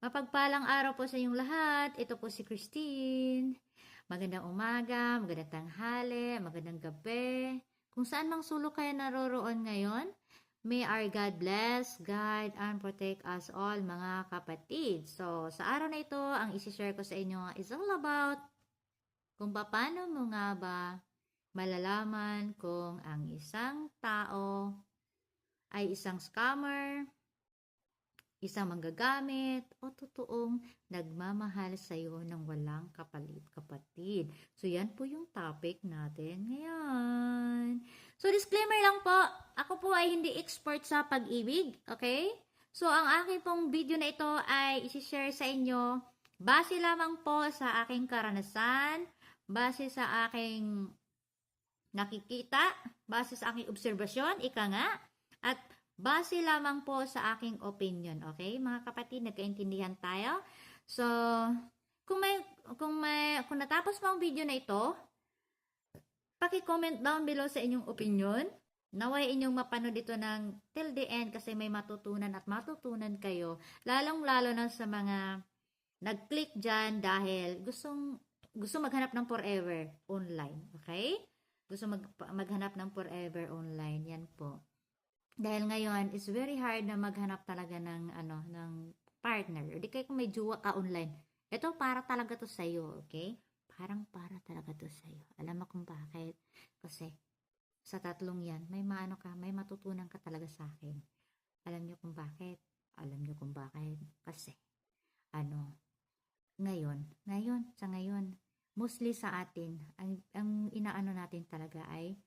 Mapagpalang araw po sa inyong lahat. Ito po si Christine. Magandang umaga, magandang tanghali, magandang gabi. Kung saan mang sulok kayo naroroon ngayon, may our God bless, guide, and protect us all mga kapatid. So, sa araw na ito, ang isi-share ko sa inyo is all about kung paano mo nga ba malalaman kung ang isang tao ay isang scammer, isang manggagamit, o totoong nagmamahal sa iyo ng walang kapalit kapatid. So, yan po yung topic natin ngayon. So, disclaimer lang po, ako po ay hindi expert sa pag-ibig, okay? So, ang aking pong video na ito ay isi-share sa inyo base lamang po sa aking karanasan, base sa aking nakikita, base sa aking obserbasyon, ika nga, at base lamang po sa aking opinion, okay? Mga kapatid, nagkaintindihan tayo. So, kung may kung may kung natapos mo ang video na ito, paki-comment down below sa inyong opinion. Naway inyong mapanood ito ng till the end kasi may matutunan at matutunan kayo. Lalong-lalo na sa mga nag-click dyan dahil gustong gusto maghanap ng forever online. Okay? Gusto mag, maghanap ng forever online. Yan po. Dahil ngayon, it's very hard na maghanap talaga ng, ano, ng partner. Di kayo kung may jowa ka online. Ito para talaga to sa'yo, okay? Parang para talaga to sa'yo. Alam mo kung bakit? Kasi, sa tatlong yan, may maano ka, may matutunan ka talaga sa akin. Alam niyo kung bakit? Alam niyo kung bakit? Kasi, ano, ngayon, ngayon, sa ngayon, mostly sa atin, ang, ang inaano natin talaga ay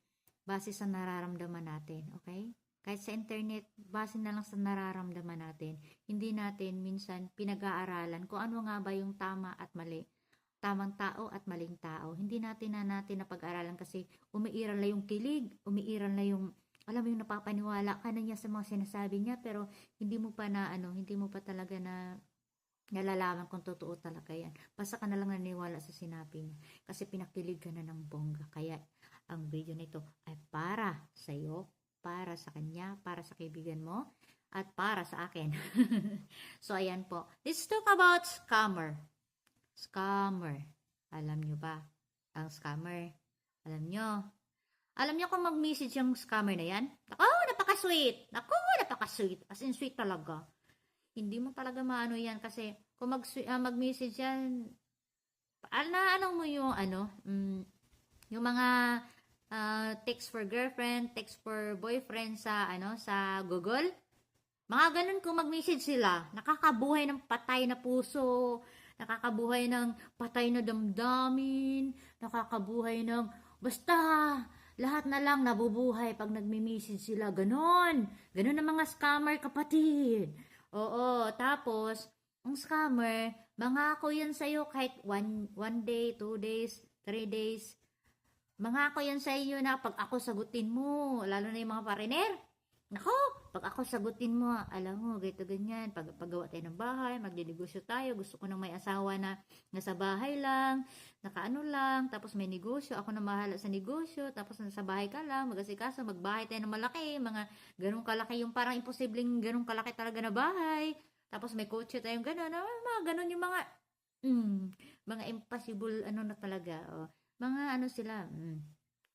base sa nararamdaman natin, okay? Kahit sa internet, base na lang sa nararamdaman natin. Hindi natin minsan pinag-aaralan kung ano nga ba yung tama at mali. Tamang tao at maling tao. Hindi natin na natin na pag-aralan kasi umiiral na yung kilig, umiiral na yung alam mo yung napapaniwala ka na niya sa mga sinasabi niya pero hindi mo pa na ano, hindi mo pa talaga na nalalaman kung totoo talaga yan. Basta ka na lang naniwala sa sinabi niya. Kasi pinakilig ka na ng bongga. Kaya ang video na ito ay para sa iyo, para sa kanya, para sa kaibigan mo, at para sa akin. so, ayan po. Let's talk about scammer. Scammer. Alam nyo ba? Ang scammer. Alam nyo. Alam nyo kung mag-message yung scammer na yan? Ako, napaka-sweet. Ako, napaka-sweet. As in, sweet talaga. Hindi mo talaga maano yan kasi kung mag, uh, mag-message yan, na ano mo yung ano, mm, yung mga uh, text for girlfriend, text for boyfriend sa ano sa Google. Mga ganun kung mag-message sila, nakakabuhay ng patay na puso, nakakabuhay ng patay na damdamin, nakakabuhay ng basta lahat na lang nabubuhay pag nagmi-message sila. Ganon. Ganon ang mga scammer kapatid. Oo, tapos, ang scammer, mangako yan sa'yo kahit one, one day, two days, three days. Mangako yan sa iyo na pag ako sagutin mo, lalo na yung mga pariner. Nako, pag ako sagutin mo, alam mo, ganito ganyan, pag paggawa tayo ng bahay, magdinegosyo tayo, gusto ko nang may asawa na nasa bahay lang, nakaano lang, tapos may negosyo, ako na mahala sa negosyo, tapos nasa bahay ka lang, mag-asikaso, magbahay tayo ng malaki, mga ganun kalaki, yung parang imposibleng ganun kalaki talaga na bahay, tapos may kotse tayong ganun, ah, mga ganun yung mga, mm, mga impossible, ano na talaga, oh. Mga ano sila, mm,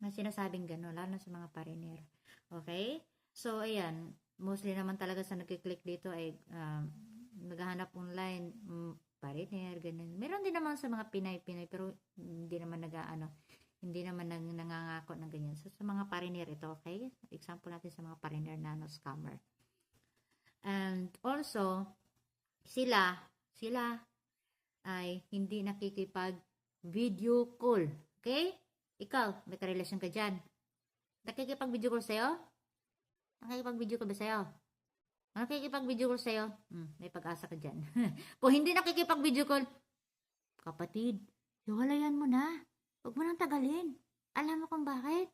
na sinasabing gano'n, lalo sa mga pariner. Okay? So, ayan, mostly naman talaga sa nagkiklik dito ay um, naghahanap online, um, partner, ganun. Meron din naman sa mga Pinay-Pinay, pero hindi naman nag ano, hindi naman nang nangangako ng ganyan. So, sa mga partner ito, okay? Example natin sa mga partner na no, scammer. And also, sila, sila ay hindi nakikipag video call. Okay? Ikaw, may karelasyon ka dyan. Nakikipag video call sa'yo? Nakikipag-video ka ba sa'yo? Nakikipag-video call sa'yo? Hmm, may pag-asa ka dyan. Kung hindi nakikipag-video call, kapatid, hiwalayan mo na. Huwag mo nang tagalin. Alam mo kung bakit?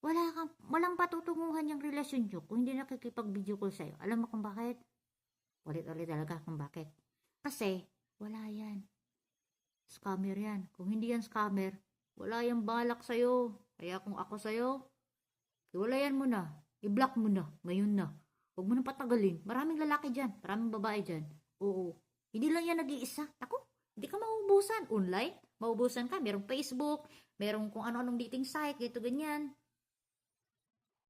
Wala kang, walang patutunguhan yung relasyon nyo kung hindi nakikipag-video call sa'yo. Alam mo kung bakit? Ulit-ulit talaga kung bakit. Kasi, wala yan. Scammer yan. Kung hindi yan scammer, wala yung balak sa'yo. Kaya kung ako sa'yo, hiwalayan mo na. I-block mo na. Ngayon na. Huwag mo nang patagalin. Maraming lalaki dyan. Maraming babae dyan. Oo. Hindi lang yan nag-iisa. Ako, hindi ka maubusan. Online, maubusan ka. Merong Facebook, merong kung ano-anong dating site, ganito, ganyan.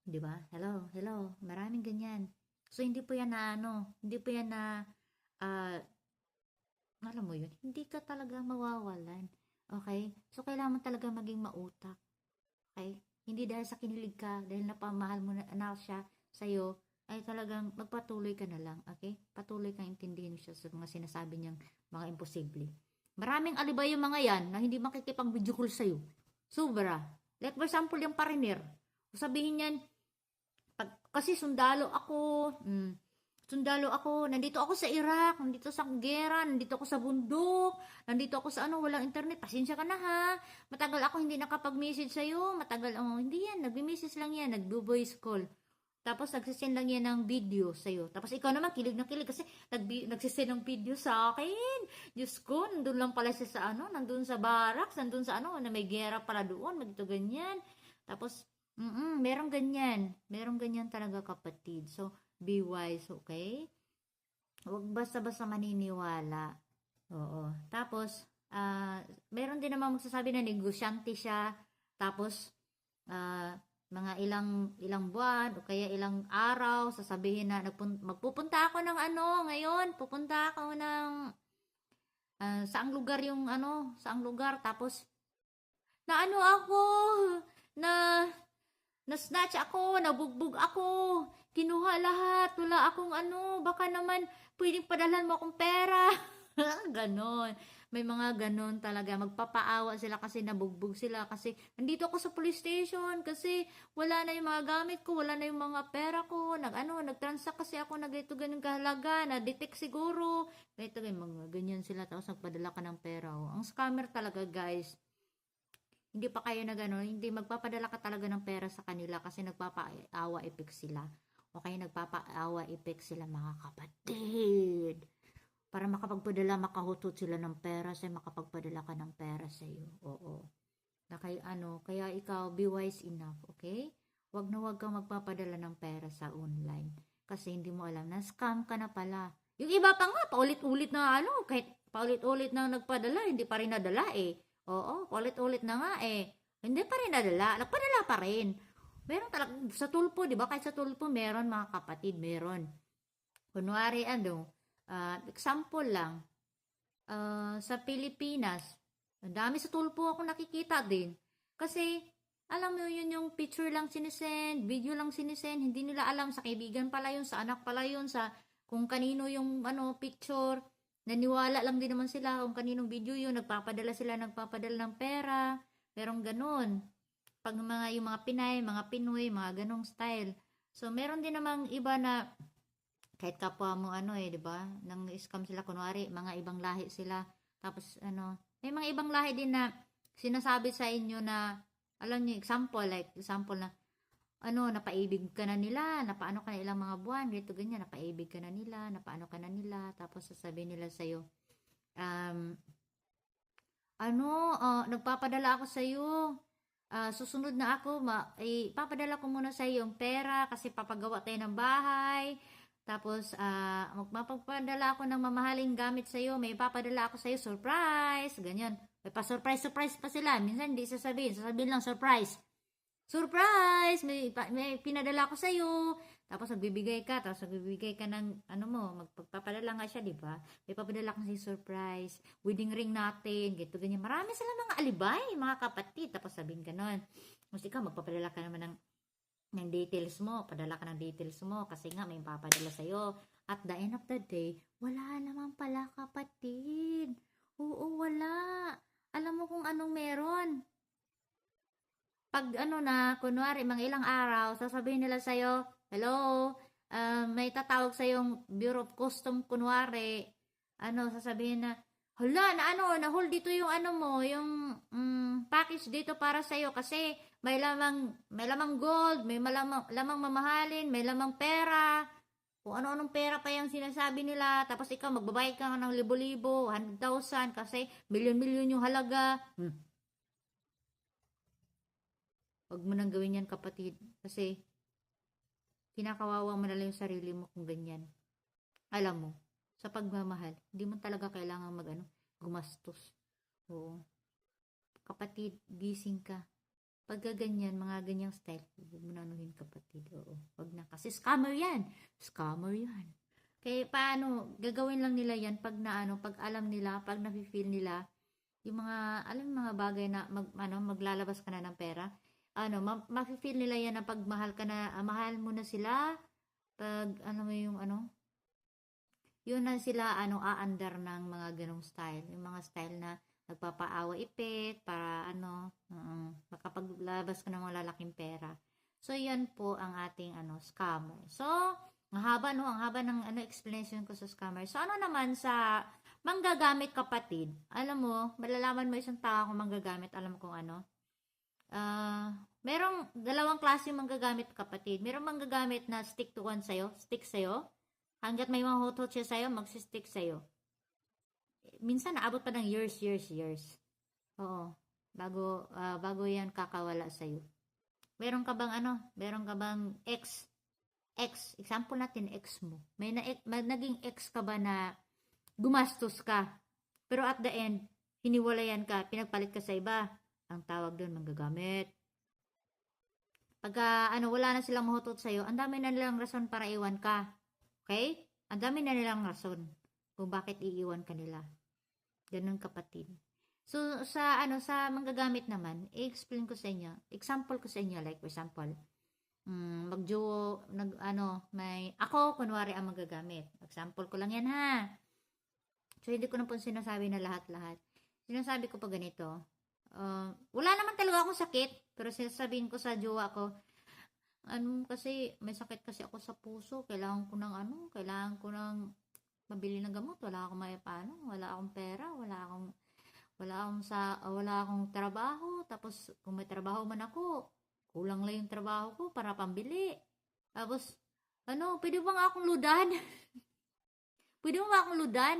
Di ba? Hello, hello. Maraming ganyan. So, hindi po yan na, ano, hindi po yan na, ah, alam mo yun, hindi ka talaga mawawalan. Okay? So, kailangan mo talaga maging mautak. Okay? Hindi dahil sa kinilig ka, dahil napamahal mo na, na siya sa'yo, ay talagang magpatuloy ka na lang. Okay? Patuloy kang intindihin siya sa mga sinasabi niyang mga imposible. Maraming alibay yung mga yan na hindi makikipang video call sa'yo. Sobra. Like for example, yung pariner. Sabihin niyan, pag, kasi sundalo ako, mm, sundalo ako, nandito ako sa Iraq, nandito sa gera, nandito ako sa bundok, nandito ako sa ano, walang internet, pasensya ka na ha, matagal ako hindi nakapag-message sa'yo, matagal, oh, hindi yan, nag-message lang yan, nag-voice call. Tapos nagsisend lang yan ng video sa'yo. Tapos ikaw naman, kilig na kilig kasi nag nagsisend ng video sa akin. Diyos ko, nandun lang pala siya sa ano, nandun sa barracks, nandun sa ano, na may gera pala doon, magito ganyan. Tapos, mm merong ganyan. Merong ganyan talaga kapatid. So, be wise, okay? Huwag basta-basta maniniwala. Oo. Tapos, ah, meron din naman magsasabi na negosyante siya. Tapos, ah, mga ilang ilang buwan o kaya ilang araw sasabihin na nagpun- magpupunta ako ng ano ngayon pupunta ako ng ah, saang lugar yung ano saang lugar tapos na ano ako na na snatch ako nabugbog ako. Kinuha lahat wala akong ano baka naman pwedeng padalan mo akong pera. Ganon. May mga ganon talaga. Magpapaawa sila kasi nabugbog sila. Kasi nandito ako sa police station kasi wala na yung mga gamit ko wala na yung mga pera ko. Nag ano nagtransact kasi ako nag ito ganun kahalaga. Na detect siguro. Ito ganyan mga ganyan sila. Tapos nagpadala ka ng pera. Oh. ang scammer talaga guys hindi pa kayo na gano'n, hindi magpapadala ka talaga ng pera sa kanila kasi nagpapaawa effect sila. O kaya nagpapaawa effect sila mga kapatid. Para makapagpadala, makahutot sila ng pera sa'yo, makapagpadala ka ng pera sa'yo. Oo. Na kay, ano, kaya ikaw, be wise enough, okay? Wag na wag kang magpapadala ng pera sa online. Kasi hindi mo alam na scam ka na pala. Yung iba pa nga, paulit-ulit na ano, kahit paulit-ulit na nagpadala, hindi pa rin nadala eh. Oo, ulit-ulit na nga eh. Hindi pa rin nadala. Nagpadala pa rin. Meron talaga, sa tulpo, di ba? Kahit sa tulpo, meron mga kapatid, meron. Kunwari, ano, ah, example lang, ah, sa Pilipinas, ang dami sa tulpo ako nakikita din. Kasi, alam mo yun yung picture lang sinisend, video lang sinisend, hindi nila alam sa kaibigan pala yun, sa anak pala yun, sa kung kanino yung ano picture, naniwala lang din naman sila kung kaninong video yun, nagpapadala sila, nagpapadala ng pera, merong ganun. Pag mga, yung mga Pinay, mga Pinoy, mga ganong style. So, meron din namang iba na, kahit kapwa mo ano eh, di ba? Nang scam sila, kunwari, mga ibang lahi sila. Tapos, ano, may mga ibang lahi din na sinasabi sa inyo na, alam niyo, example, like, example na, ano, napaibig ka na nila, napaano ka na ilang mga buwan, ganito, ganyan, napaibig ka na nila, napaano ka na nila, tapos sasabihin nila sa'yo, um, ano, ah, nagpapadala ako sa'yo, ah, susunod na ako, ma, eh, papadala ko muna sa'yo yung pera, kasi papagawa tayo ng bahay, tapos, ah, magpapadala ako ng mamahaling gamit sa'yo, may papadala ako sa'yo, surprise, ganyan, may pa-surprise, surprise pa sila, minsan hindi sasabihin, sasabihin lang surprise, surprise, may, may pinadala ko sa iyo. Tapos magbibigay ka, tapos magbibigay ka ng ano mo, magpapadala nga siya, di ba? May papadala kang si surprise, wedding ring natin, gito ganyan. Marami sila mga alibay, mga kapatid. Tapos sabihin ka nun, mas ikaw, magpapadala ka naman ng ng details mo, padala ka ng details mo kasi nga may papadala sa'yo. At the end of the day, wala naman pala kapatid. Oo, wala. Alam mo kung anong meron pag ano na, kunwari, mga ilang araw, sasabihin nila sa'yo, hello, ah, may tatawag sa yung Bureau of Custom, kunwari, ano, sasabihin na, hala, na ano, na hold dito yung ano mo, yung mm, package dito para sa'yo kasi may lamang, may lamang gold, may malamang, lamang mamahalin, may lamang pera, kung ano-anong pera pa yung sinasabi nila, tapos ikaw magbabayad ka ng libo-libo, 100,000 kasi milyon-milyon yung halaga. Hmm. Huwag mo nang gawin yan kapatid. Kasi, kinakawawa mo na lang yung sarili mo kung ganyan. Alam mo, sa pagmamahal, hindi mo talaga kailangan mag ano, gumastos. Oo. Kapatid, gising ka. Pagka ganyan, mga ganyang style, huwag mo na anuhin kapatid. Oo. Wag na. Kasi scammer yan. Scammer yan. Kaya paano, gagawin lang nila yan pag na ano, pag alam nila, pag nafe-feel nila, yung mga, alam mga bagay na mag, ano, maglalabas ka na ng pera, ano, ma- mafe-feel nila yan na pag mahal ka na, ah, mahal mo na sila, pag, ano mo yung, ano, yun na sila, ano, aandar ng mga ganong style. Yung mga style na nagpapaawa ipit, para, ano, uh, makapaglabas ka ng mga lalaking pera. So, yan po ang ating, ano, scammer. So, ang haba, no? Ang haba ng, ano, explanation ko sa scammer. So, ano naman sa manggagamit kapatid? Alam mo, malalaman mo isang tao kung manggagamit, alam mo kung ano? Ah, merong dalawang klase yung manggagamit kapatid. Merong manggagamit na stick to one sa'yo, stick sa'yo. Hanggat may mga hotot siya sa'yo, magsistick sa'yo. Minsan, naabot pa ng years, years, years. Oo. Bago, ah, bago yan kakawala sa'yo. Meron ka bang ano? Meron ka bang ex? Ex. Example natin, ex mo. May, na, may naging ex ka ba na gumastos ka? Pero at the end, hiniwalayan ka, pinagpalit ka sa iba. Ang tawag doon, manggagamit. Pagka ano, wala na silang mahutot sa'yo, ang dami na nilang rason para iwan ka. Okay? Ang dami na nilang rason kung bakit iiwan ka nila. Ganun kapatid. So, sa ano, sa manggagamit naman, i-explain ko sa inyo. Example ko sa inyo, like for example, mm, magjo, nag, ano, may, ako, kunwari ang magagamit. Example ko lang yan ha. So, hindi ko na po sinasabi na lahat-lahat. Sinasabi ko pa ganito, Uh, wala naman talaga akong sakit, pero sinasabihin ko sa jowa ko, ano kasi, may sakit kasi ako sa puso, kailangan ko ng ano, kailangan ko ng mabili ng gamot, wala akong may paano, wala akong pera, wala akong, wala akong sa, wala akong trabaho, tapos kung may trabaho man ako, kulang lang yung trabaho ko para pambili. Tapos, ano, pwede ba nga akong ludan? pwede mo ba akong ludan?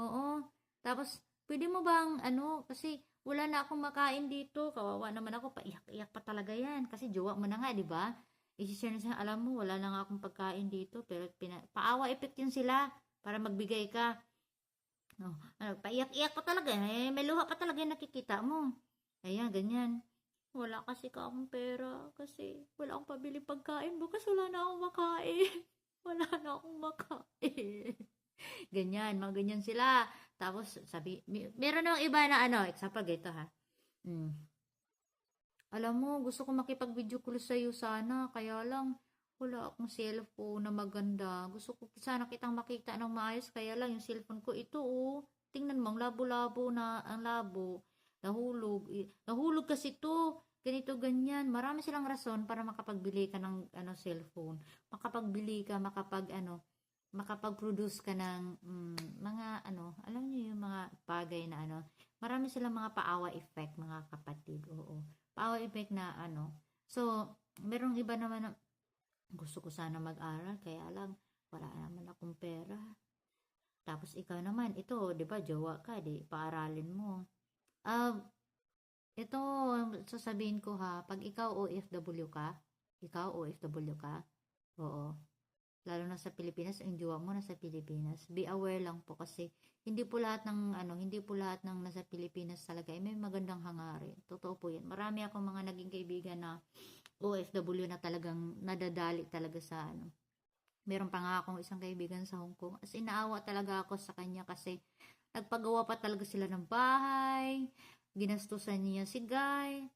Oo. Tapos, pwede mo bang, ano, kasi, wala na akong makain dito. Kawawa naman ako. Paiyak-iyak pa talaga yan. Kasi jowa mo na nga, di ba? Isishare na siya, alam mo, wala na nga akong pagkain dito. Pero pina, paawa effect yun sila para magbigay ka. No, ano, paiyak-iyak pa talaga. Eh, may luha pa talaga yung nakikita mo. Ayan, ganyan. Wala kasi ka akong pera. Kasi wala akong pabili pagkain. Bukas wala na akong makain. wala na akong makain. ganyan, mga ganyan sila. Tapos, sabi, meron ng iba na ano, example, ganito ha. Mm. Alam mo, gusto ko makipag-video call sa'yo sana, kaya lang, wala akong cellphone na maganda. Gusto ko sana kitang makita ng maayos, kaya lang yung cellphone ko, ito oh, tingnan mo, ang labo-labo na, ang labo, nahulog. Nahulog kasi to, ganito, ganyan. Marami silang rason para makapagbili ka ng ano, cellphone. Makapagbili ka, makapag ano, makapag-produce ka ng mm, mga ano, alam niyo yung mga bagay na ano, marami silang mga paawa effect, mga kapatid. Oo. Paawa effect na ano. So, merong iba naman na gusto ko sana mag-aral, kaya lang wala naman akong pera. Tapos ikaw naman, ito, 'di ba, jowa ka, di paaralin mo. Ah, ito sasabihin ko ha, pag ikaw OFW ka, ikaw OFW ka, oo, lalo na sa Pilipinas, ang jowa mo nasa Pilipinas. Be aware lang po kasi hindi po lahat ng ano, hindi po lahat ng nasa Pilipinas talaga ay may magandang hangarin. Totoo po 'yan. Marami akong mga naging kaibigan na OFW na talagang nadadali talaga sa ano. Meron pa nga akong isang kaibigan sa Hong Kong. As in, naawa talaga ako sa kanya kasi nagpagawa pa talaga sila ng bahay, ginastusan niya si Guy.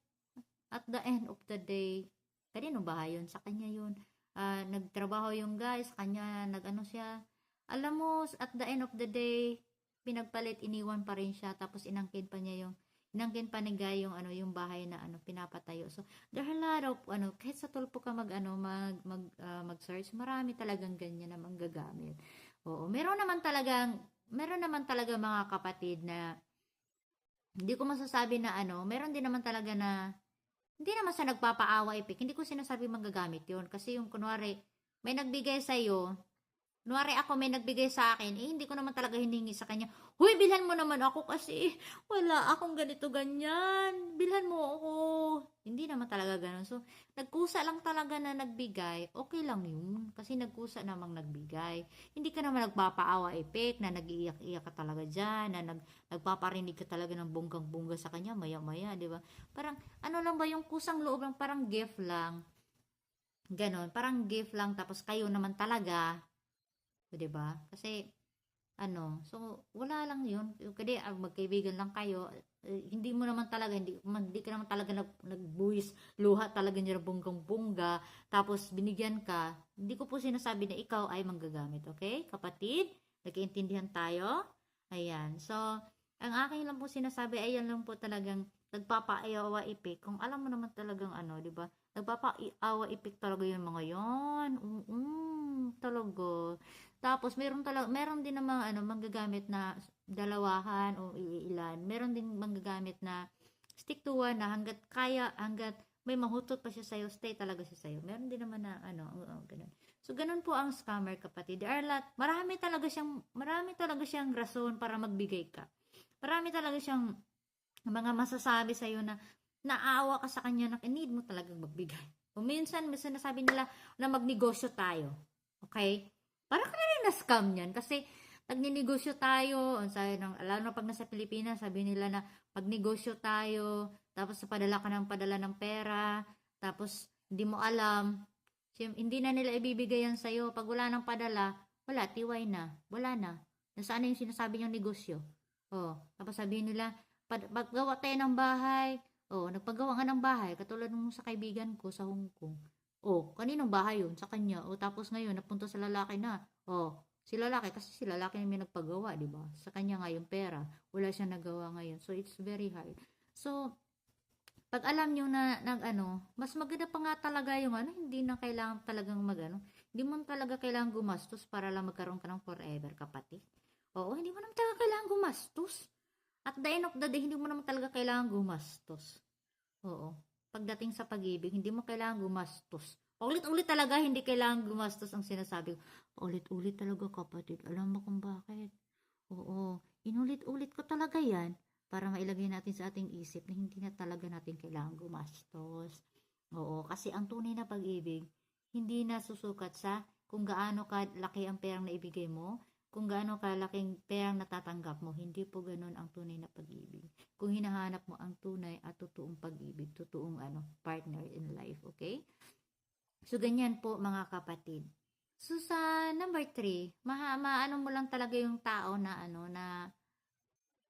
At the end of the day, kanino bahay yun? Sa kanya yun ah, nagtrabaho yung guys, kanya nagano siya. Alam mo, at the end of the day, pinagpalit, iniwan pa rin siya, tapos inangkin pa niya yung, inangkin pa ni Guy yung, ano, yung bahay na, ano, pinapatayo. So, there are a lot of, ano, kahit sa tulpo ka mag, ano, mag, mag, ah, mag-search, marami talagang ganyan na manggagamit. Oo, meron naman talagang, meron naman talaga mga kapatid na, hindi ko masasabi na, ano, meron din naman talaga na, hindi naman sa nagpapaawa ipik. Hindi ko sinasabi manggagamit yon Kasi yung kunwari, may nagbigay sa'yo, Kunwari ako may nagbigay sa akin, eh hindi ko naman talaga hiningi sa kanya. Huy, bilhan mo naman ako kasi wala akong ganito ganyan. Bilhan mo ako. Hindi naman talaga ganun. So, nagkusa lang talaga na nagbigay, okay lang yun. Kasi nagkusa namang nagbigay. Hindi ka naman nagpapaawa epek na nag-iiyak-iyak ka talaga dyan, na nag, nagpaparinig ka talaga ng bonggang-bongga sa kanya, maya-maya, di ba? Parang, ano lang ba yung kusang loob lang, parang gift lang. Ganon, parang gift lang, tapos kayo naman talaga, o, di ba? Kasi, ano, so, wala lang yun. Kasi, ah, magkaibigan lang kayo, eh, hindi mo naman talaga, hindi, man- hindi ka naman talaga nag, nagbuwis, luha talaga niya ng bonggang-bongga, tapos binigyan ka, hindi ko po sinasabi na ikaw ay manggagamit, okay? Kapatid, nagkaintindihan tayo? Ayan, so, ang akin lang po sinasabi, ayan lang po talagang nagpapaayawa ipik. Kung alam mo naman talagang ano, di ba? Nagpapaawa ipik talaga yung mga yon. Oo, talaga. Tapos meron talaga meron din namang ano manggagamit na dalawahan o iilan. Meron din manggagamit na stick to one na hanggat kaya, hanggat may mahutot pa siya sa'yo, stay talaga siya sa'yo. Meron din naman na ano, oo, ganun. So, ganun po ang scammer kapatid. There are lot, marami talaga siyang, marami talaga siyang rason para magbigay ka. Marami talaga siyang mga masasabi sa'yo na naawa ka sa kanya na need mo talagang magbigay. O minsan, may sinasabi nila na magnegosyo tayo. Okay? Para ka na rin na-scam yan. Kasi, nagninegosyo tayo, sabi ng, lalo na pag nasa Pilipinas, sabi nila na magnegosyo tayo, tapos padala ka ng padala ng pera, tapos hindi mo alam, hindi na nila ibibigay yan sa'yo. Pag wala nang padala, wala, tiway na, wala na. Nasaan na yung sinasabi niyang negosyo? Oh, tapos sabihin nila, pag paggawa tayo ng bahay, oh, nagpagawa nga ng bahay, katulad nung sa kaibigan ko sa Hong Kong. Oh, kaninong bahay yun? Sa kanya. Oh, tapos ngayon, napunta sa lalaki na. Oh, si lalaki, kasi si lalaki na may nagpagawa, di ba? Sa kanya nga pera. Wala siyang nagawa ngayon. So, it's very hard. So, pag alam nyo na, nag ano, mas maganda pa nga talaga yung ano, hindi na kailangan talagang mag ano, hindi mo talaga kailangan gumastos para lang magkaroon ka ng forever, kapatid. Oo, hindi mo naman talaga kailangan gumastos. At the end of the day, hindi mo naman talaga kailangan gumastos. Oo. Pagdating sa pag-ibig, hindi mo kailangan gumastos. Ulit-ulit talaga, hindi kailangan gumastos ang sinasabi ko. Ulit-ulit talaga, kapatid. Alam mo kung bakit? Oo. Inulit-ulit ko talaga yan para mailagay natin sa ating isip na hindi na talaga natin kailangan gumastos. Oo. Kasi ang tunay na pag-ibig, hindi na susukat sa kung gaano kalaki ang perang naibigay mo, kung gaano kalaking perang natatanggap mo, hindi po ganun ang tunay na pag-ibig. Kung hinahanap mo ang tunay at totoong pag-ibig, totoong ano, partner in life, okay? So, ganyan po mga kapatid. So, sa number three, maha, maano mo lang talaga yung tao na ano, na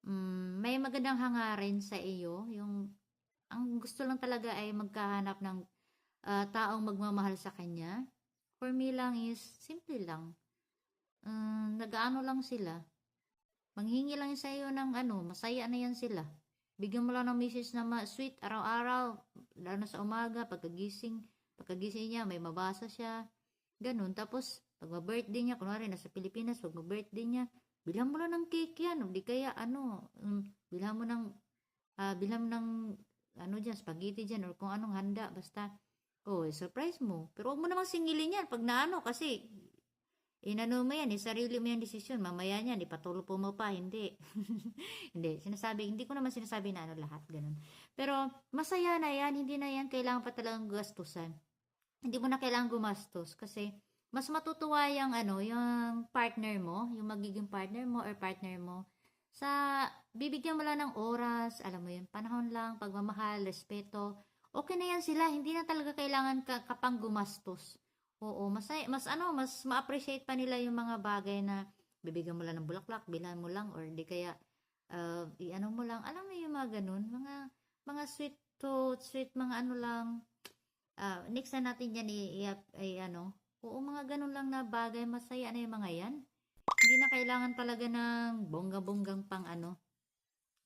mm, may magandang hangarin sa iyo, yung ang gusto lang talaga ay magkahanap ng ah, taong magmamahal sa kanya. For me lang is, simple lang. Um, nag-ano lang sila. Manghingi lang sa iyo ng ano, masaya na yan sila. Bigyan mo lang ng message na ma- sweet araw-araw, lalo na sa umaga, pagkagising, pagkagising niya, may mabasa siya. Ganun. Tapos, pag ma-birthday niya, kunwari, nasa Pilipinas, pag ma-birthday niya, bilhan mo lang ng cake yan. O di kaya, ano, um, bilhan mo ng, ah, bilhan mo ng, ano dyan, spaghetti dyan, or kung anong handa, basta, oh, surprise mo. Pero huwag mo namang singilin yan pag naano, kasi, inano mo yan, eh, sarili mo yung desisyon, mamaya niyan, ipatulo po mo pa, hindi. hindi, sinasabi, hindi ko naman sinasabi na ano lahat, ganun. Pero, masaya na yan, hindi na yan kailangan pa talagang gastusan. Hindi mo na kailangan gumastos kasi mas matutuwa yung ano, yung partner mo, yung magiging partner mo or partner mo sa bibigyan mo lang ng oras, alam mo yun, panahon lang, pagmamahal, respeto. Okay na yan sila, hindi na talaga kailangan ka, kapang gumastos. Oo, mas, mas ano, mas ma-appreciate pa nila yung mga bagay na bibigyan mo lang ng bulaklak, bilhan mo lang, or di kaya, uh, i-ano mo lang, alam mo yung mga ganun, mga, mga sweet to, sweet mga ano lang, ah next na natin yan i, i, ay ano, oo mga ganun lang na bagay, masaya na yung mga yan. Hindi na kailangan talaga ng bongga-bonggang pang ano,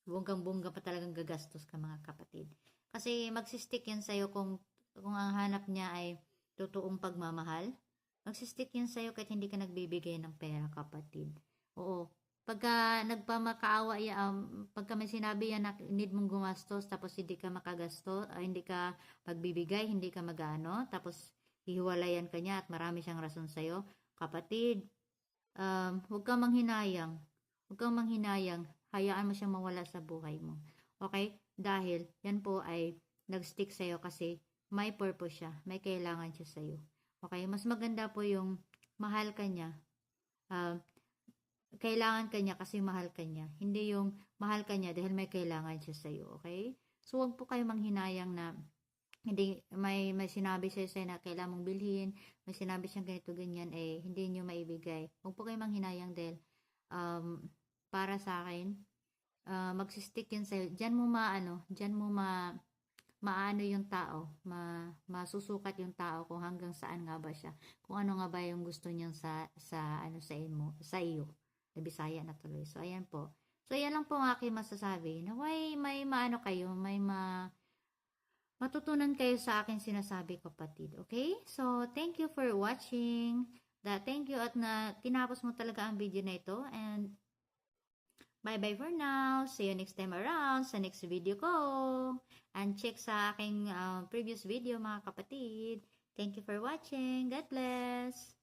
bonggang-bongga pa talagang gagastos ka mga kapatid. Kasi magsistick yan sa'yo kung, kung ang hanap niya ay totoong pagmamahal. Magsistick yan sa'yo kahit hindi ka nagbibigay ng pera kapatid. Oo, pagka nagpamakaawa ya um, pagka may sinabi yan na need mong gumastos tapos hindi ka makagasto ah, hindi ka pagbibigay hindi ka magano tapos hihiwalayan ka niya at marami siyang rason sa kapatid um, huwag kang manghinayang. Huwag kang manghinayang. Hayaan mo siyang mawala sa buhay mo. Okay? Dahil yan po ay nag-stick sa'yo kasi may purpose siya. May kailangan siya sa'yo. Okay? Mas maganda po yung mahal ka niya. Um, kailangan ka niya kasi mahal ka niya. Hindi yung mahal ka niya dahil may kailangan siya sa'yo. Okay? So, huwag po kayo manghinayang na hindi may may sinabi sa sa'yo na kailangan mong bilhin, may sinabi siyang ganito ganyan eh hindi niyo maibigay. Huwag po kayo manghinayang dahil um, para sa akin uh, magsistick yun sa'yo. Diyan mo maano, diyan mo ma maano yung tao, ma, masusukat yung tao kung hanggang saan nga ba siya. Kung ano nga ba yung gusto niyang sa sa ano sa mo, sa iyo. Na Bisaya na tuloy. So ayan po. So ayan lang po ang aking masasabi. Na may may maano kayo, may ma matutunan kayo sa akin sinasabi kapatid. Okay? So, thank you for watching. Da, thank you at na tinapos mo talaga ang video na ito. And, bye-bye for now. See you next time around sa next video ko. And check sa aking uh, previous video mga kapatid. Thank you for watching. God bless.